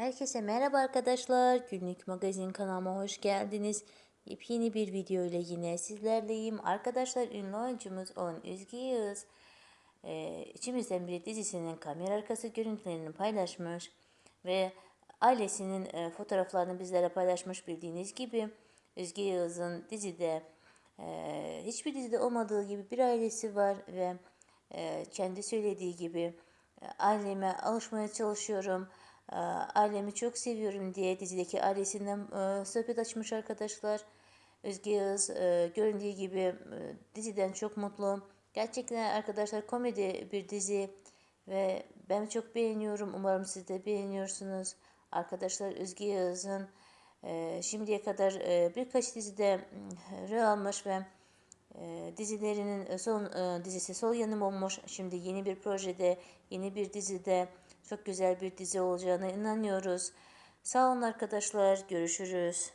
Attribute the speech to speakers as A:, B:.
A: Herkese merhaba arkadaşlar. Günlük magazin kanalıma hoş geldiniz. Yepyeni bir video ile yine sizlerleyim. Arkadaşlar ünlü oyuncumuz olan Üzgü Yağız e, İçimizden Biri dizisinin kamera arkası görüntülerini paylaşmış ve ailesinin e, fotoğraflarını bizlere paylaşmış bildiğiniz gibi Üzgü Yağız'ın dizide e, hiçbir dizide olmadığı gibi bir ailesi var ve e, kendi söylediği gibi e, aileme alışmaya çalışıyorum. E, Ailemi çok seviyorum diye dizideki ailesinden e, sohbet açmış arkadaşlar. Özge Yağız e, göründüğü gibi e, diziden çok mutlu. Gerçekten arkadaşlar komedi bir dizi ve ben çok beğeniyorum. Umarım siz de beğeniyorsunuz. Arkadaşlar Özge Yağız'ın şimdiye kadar birkaç dizide mm, rol almış ve e, dizilerinin son e, dizisi Sol Yanım olmuş. Şimdi yeni bir projede, yeni bir dizide çok güzel bir dizi olacağına inanıyoruz. Sağ olun arkadaşlar. Görüşürüz.